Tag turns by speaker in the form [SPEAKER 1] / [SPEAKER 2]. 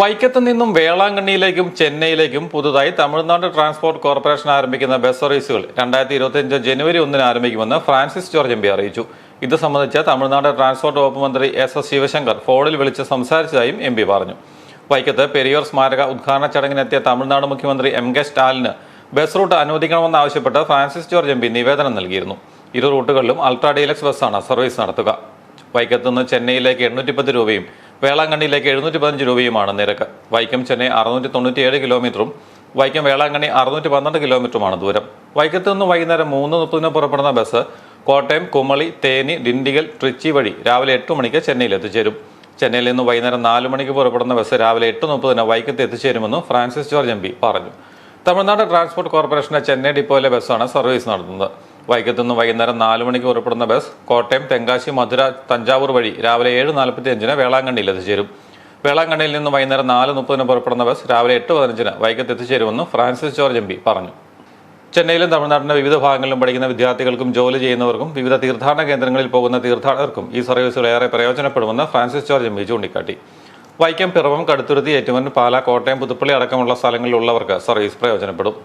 [SPEAKER 1] വൈക്കത്ത് നിന്നും വേളാങ്കണ്ണിയിലേക്കും ചെന്നൈയിലേക്കും പുതുതായി തമിഴ്നാട് ട്രാൻസ്പോർട്ട് കോർപ്പറേഷൻ ആരംഭിക്കുന്ന ബസ് സർവീസുകൾ രണ്ടായിരത്തി ഇരുപത്തിയഞ്ച് ജനുവരി ഒന്നിന് ആരംഭിക്കുമെന്ന് ഫ്രാൻസിസ് ജോർജ് എം പി അറിയിച്ചു. ഇത് സംബന്ധിച്ച് തമിഴ്നാട് ട്രാൻസ്പോർട്ട് വകുപ്പ് മന്ത്രി എസ് എസ് ശിവശങ്കർ ഫോണിൽ വിളിച്ച് സംസാരിച്ചതായും എം പി പറഞ്ഞു. വൈക്കത്ത് പെരിയോർ സ്മാരക ഉദ്ഘാടന ചടങ്ങിനെത്തിയ തമിഴ്നാട് മുഖ്യമന്ത്രി എം കെ സ്റ്റാലിന് ബസ് റൂട്ട് അനുവദിക്കണമെന്നാവശ്യപ്പെട്ട് ഫ്രാൻസിസ് ജോർജ് എം പി നിവേദനം നൽകിയിരുന്നു. ഇരു റൂട്ടുകളിലും അൾട്രാ ഡീലക്സ് ബസ്സാണ് സർവീസ് നടത്തുക. വൈക്കത്ത് നിന്ന് ചെന്നൈയിലേക്ക് എണ്ണൂറ്റിപ്പത്ത് രൂപയും വേളാങ്കണ്ണിയിലേക്ക് എഴുന്നൂറ്റി പതിനഞ്ച് രൂപയുമാണ് നിരക്ക്. വൈക്കം ചെന്നൈ അറുന്നൂറ്റി തൊണ്ണൂറ്റിയേഴ് കിലോമീറ്ററും വൈക്കം വേളാങ്കണ്ണി അറുന്നൂറ്റി പന്ത്രണ്ട് കിലോമീറ്ററുമാണ് ദൂരം. വൈക്കത്ത് നിന്ന് വൈകുന്നേരം മൂന്ന് മുപ്പതിന് പുറപ്പെടുന്ന ബസ് കോട്ടയം കുമളി തേനി ഡിണ്ടിഗൽ ട്രിച്ചി വഴി രാവിലെ എട്ട് മണിക്ക് ചെന്നൈയിൽ എത്തിച്ചേരും. ചെന്നൈയിൽ നിന്ന് വൈകുന്നേരം നാല് മണിക്ക് പുറപ്പെടുന്ന ബസ് രാവിലെ എട്ട് മുപ്പതിന് വൈക്കത്ത് എത്തിച്ചേരുമെന്നും ഫ്രാൻസിസ് ജോർജ് എം പറഞ്ഞു. തമിഴ്നാട് ട്രാൻസ്പോർട്ട് കോർപ്പറേഷന്റെ ചെന്നൈ ഡിപ്പോയിലെ ബസ്സാണ് സർവീസ് നടത്തുന്നത്. വൈക്കത്തു നിന്ന് വൈകുന്നേരം നാല് മണിക്ക് പുറപ്പെടുന്ന ബസ് കോട്ടയം തെങ്കാശി മധുര തഞ്ചാവൂർ വഴി രാവിലെ ഏഴ് നാൽപ്പത്തി അഞ്ചിന് വേളാങ്കണ്ണിയിൽ എത്തിച്ചേരും. വേളാങ്കണ്ണിയിൽ നിന്ന് വൈകുന്നേരം നാല് മുപ്പതിന് പുറപ്പെടുന്ന ബസ് രാവിലെ എട്ട് പതിനഞ്ചിന് വൈക്കത്ത് എത്തിച്ചേരുമെന്ന് ഫ്രാൻസിസ് ജോർജ് എം പറഞ്ഞു. ചെന്നൈയിലും തമിഴ്നാടിന്റെ വിവിധ ഭാഗങ്ങളിലും പഠിക്കുന്ന വിദ്യാർത്ഥികൾക്കും ജോലി ചെയ്യുന്നവർക്കും വിവിധ തീർത്ഥാടന കേന്ദ്രങ്ങളിൽ പോകുന്ന തീർത്ഥാടകർക്കും ഈ സർവീസുകൾ ഏറെ പ്രയോജനപ്പെടുമെന്ന് ഫ്രാൻസിസ് ജോർജ് എം ചൂണ്ടിക്കാട്ടി. വൈക്കം പിറവം കടുത്തുരുത്തി ഏറ്റുമൻ പാല കോട്ടയം പുതുപ്പള്ളി അടക്കമുള്ള സ്ഥലങ്ങളിലുള്ളവർക്ക് സർവീസ് പ്രയോജനപ്പെടും.